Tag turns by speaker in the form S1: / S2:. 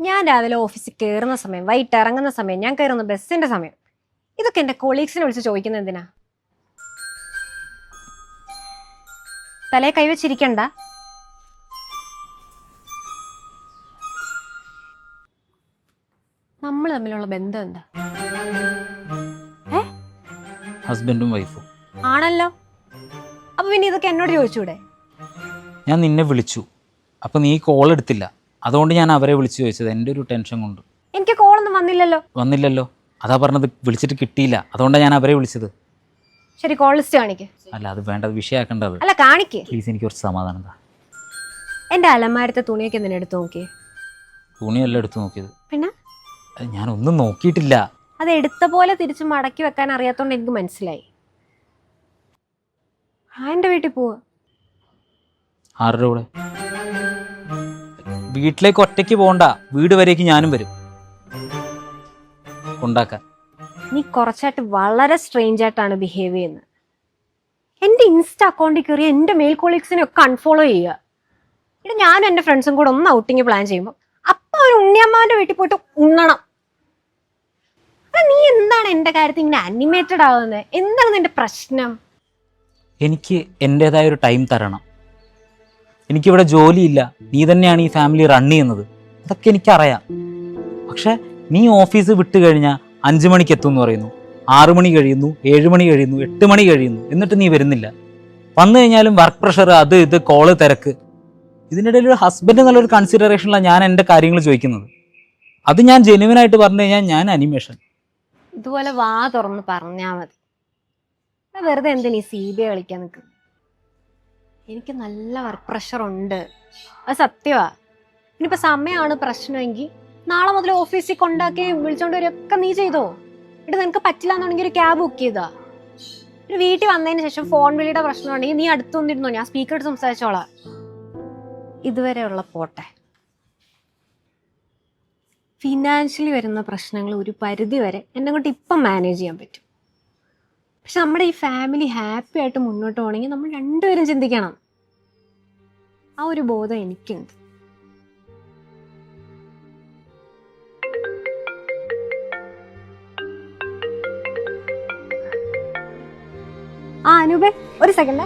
S1: ഞാൻ രാവിലെ ഓഫീസിൽ കയറുന്ന സമയം വൈകിട്ട് ഇറങ്ങുന്ന സമയം ഞാൻ കയറുന്ന ബസ്സിന്റെ സമയം. ഇതൊക്കെ എന്റെ കൊളീഗ്സിനെ വിളിച്ച് ചോദിക്കുന്നത് എന്തിനാ? തലേ കൈവച്ചിരിക്കണ്ട നമ്മൾ തമ്മിലുള്ള ബന്ധം എന്താ?
S2: ഹസ്ബൻഡും വൈഫും
S1: ആണല്ലോ. അപ്പൊ പിന്നെ ഇതൊക്കെ എന്നോട് ചോദിച്ചൂടെ?
S2: ഞാൻ നിന്നെ വിളിച്ചു. അപ്പൊ നീ കോൾ എടുത്തില്ല. അതുകൊണ്ട് ഞാൻ അവരെ വിളിച്ചു ചോദിച്ചത് എന്റെ ഒരു ടെൻഷൻ കൊണ്ട്.
S1: എനിക്ക് കോളൊന്നും വന്നില്ലല്ലോ.
S2: വന്നില്ലല്ലോ. അതാ പറഞ്ഞത് വിളിച്ചിട്ട് കിട്ടിയില്ല. അതുകൊണ്ടാണ് ഞാൻ അവരെ വിളിച്ചത്.
S1: ശരി കോൾ ലിസ്റ്റ് കാണിക്ക്.
S2: അല്ല അത് വേണ്ടത് വിഷയമാക്കേണ്ടത്
S1: അല്ല കാണിക്ക്.
S2: പ്ലീസ് എനിക്ക് കുറച്ച് സമാധാനം താ.
S1: എന്റെ അലമാരത്തെ തുണിയൊക്കെ എന്തിനാ എടുത്ത് നോക്കിയേ?
S2: തുണിയല്ല എടുത്ത് നോക്കിയത്.
S1: പിന്നെ?
S2: ഞാൻ ഒന്നും നോക്കിയിട്ടില്ല.
S1: അത് എടുത്ത പോലെ തിരിച്ച് മടക്കി വെക്കാൻ അറിയാത്തോണ്ട് എനിക്ക് മനസ്സിലായി. ആ എന്റെ വീട്ടിൽ പോവാ.
S2: ആരുടെ കൂടെ? വീട്ടിലേക്ക് ഒറ്റയ്ക്ക് പോകണ്ട. വീട് വരേക്ക് ഞാനും വരും. ഉണ്ടാക്കാൻ
S1: നീ കുറച്ചായിട്ട് വളരെ സ്ട്രേഞ്ച് ആയിട്ടാണ് ബിഹേവ് ചെയ്യുന്നത്. എന്റെ ഇൻസ്റ്റ അക്കൗണ്ടിൽ കയറി എന്റെ മെയിൽ കൊളീഗ്സിനെ ഒക്കെ അൺഫോളോ ചെയ്യുക. ഇത് ഞാനും എന്റെ ഫ്രണ്ട്സും കൂടെ ഒന്ന് ഔട്ടിങ് പ്ലാൻ ചെയ്യുമ്പോൾ അപ്പൊ ഒരു ഉണ്ണിയമ്മാന്റെ വീട്ടിൽ പോയിട്ട് ഉണ്ണണം. അല്ല, നീ എന്താണ് എന്റെ കാര്യത്തിൽ ഇങ്ങനെ അനിമേറ്റഡ് ആവുന്നത് എന്താണ് നിന്റെ പ്രശ്നം?
S2: എനിക്ക് എന്റെതായ ഒരു ടൈം തരണം. എനിക്കിവിടെ ജോലിയില്ല. നീ തന്നെയാണ് ഈ ഫാമിലി റൺ ചെയ്യുന്നത്. അതൊക്കെ എനിക്കറിയാം. പക്ഷെ നീ ഓഫീസ് വിട്ട് കഴിഞ്ഞാൽ അഞ്ച് മണിക്ക് എത്തും എന്ന് പറയുന്നു. ആറു മണി കഴിയുന്നു ഏഴ് മണി കഴിയുന്നു എട്ട് മണി കഴിയുന്നു. എന്നിട്ട് നീ വരുന്നില്ല. വന്നു കഴിഞ്ഞാലും വർക്ക് പ്രഷർ അത് ഇത് കോൾ തിരക്ക്. ഇതിനിടയിൽ ഒരു ഹസ്ബൻഡ് എന്നുള്ളൊരു കൺസിഡറേഷനിലാണ് ഞാൻ എന്റെ കാര്യങ്ങൾ ചോദിക്കുന്നത്. അത് ഞാൻ ജെനുവിനായിട്ട് പറഞ്ഞു കഴിഞ്ഞാൽ ഞാൻ അനിമേഷൻ
S1: ഇതുപോലെ വാ തുറന്ന് പറഞ്ഞാൽ മതി. വെറുതെ എന്തിനീ സി ബി ഐ കളിക്കാൻ നിൽക്കും എനിക്ക് നല്ല വർക്ക് പ്രഷർ ഉണ്ട്. അത് സത്യമാ ഇനിയിപ്പോ സമയമാണ് പ്രശ്നമെങ്കിൽ നാളെ മുതൽ ഓഫീസിൽ കൊണ്ടാക്കി വിളിച്ചോണ്ട് വരികയൊക്കെ നീ ചെയ്തോ? എന്നിട്ട് നിനക്ക് പറ്റില്ല എന്നുണ്ടെങ്കിൽ ഒരു ക്യാബ് ബുക്ക് ചെയ്താ. ഒരു വീട്ടിൽ വന്നതിന് ശേഷം ഫോൺ വിളിയുടെ പ്രശ്നം നീ അടുത്ത് വന്നിരുന്നോ? ഞാൻ സ്പീക്കർ എടുത്ത് സംസാരിച്ചോളാം. ഇതുവരെയുള്ള പോട്ടെ. ഫിനാൻഷ്യലി വരുന്ന പ്രശ്നങ്ങൾ ഒരു പരിധി വരെ എന്നെ കൊണ്ട് ഇപ്പം മാനേജ് ചെയ്യാൻ പറ്റും. പക്ഷെ നമ്മുടെ ഈ ഫാമിലി ഹാപ്പി ആയിട്ട് മുന്നോട്ട് പോകണമെങ്കിൽ നമ്മൾ രണ്ടുപേരും ചിന്തിക്കണം. ആ ഒരു ബോധം എനിക്കുണ്ട്. ആ അനൂപേ ഒരു സെക്കൻഡ്